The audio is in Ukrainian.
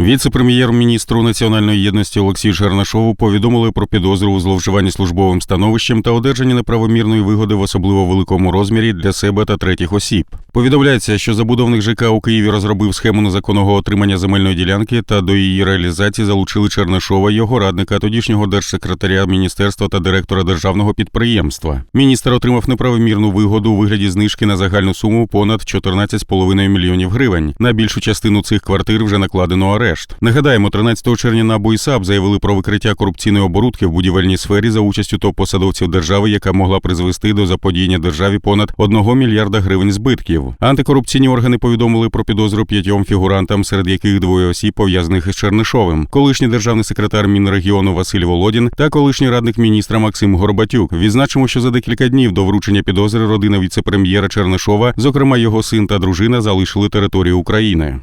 Віце-прем'єр-міністру національної єдності Олексію Чернашову повідомили про підозру у зловживанні службовим становищем та одержанні неправомірної вигоди в особливо великому розмірі для себе та третіх осіб. Повідомляється, що забудовник ЖК у Києві розробив схему незаконного отримання земельної ділянки та до її реалізації залучили Чернашова, його радника, тодішнього держсекретаря міністерства та директора державного підприємства. Міністр отримав неправомірну вигоду у вигляді знижки на загальну суму понад 14,5 мільйонів гривень. На більшу частину цих квартир вже накладено арешт. Нагадаємо, 13 червня НАБУ і САП заявили про викриття корупційної оборудки в будівельній сфері за участю топ-посадовців держави, яка могла призвести до заподіяння державі понад 1 мільярда гривень збитків. Антикорупційні органи повідомили про підозру п'ятьом фігурантам, серед яких двоє осіб пов'язаних із Чернишовим, колишній державний секретар Мінрегіону Василь Володін та колишній радник міністра Максим Горбатюк. Відзначимо, що за декілька днів до вручення підозри родина віце-прем'єра Чернишова, зокрема його син та дружина, залишили територію України.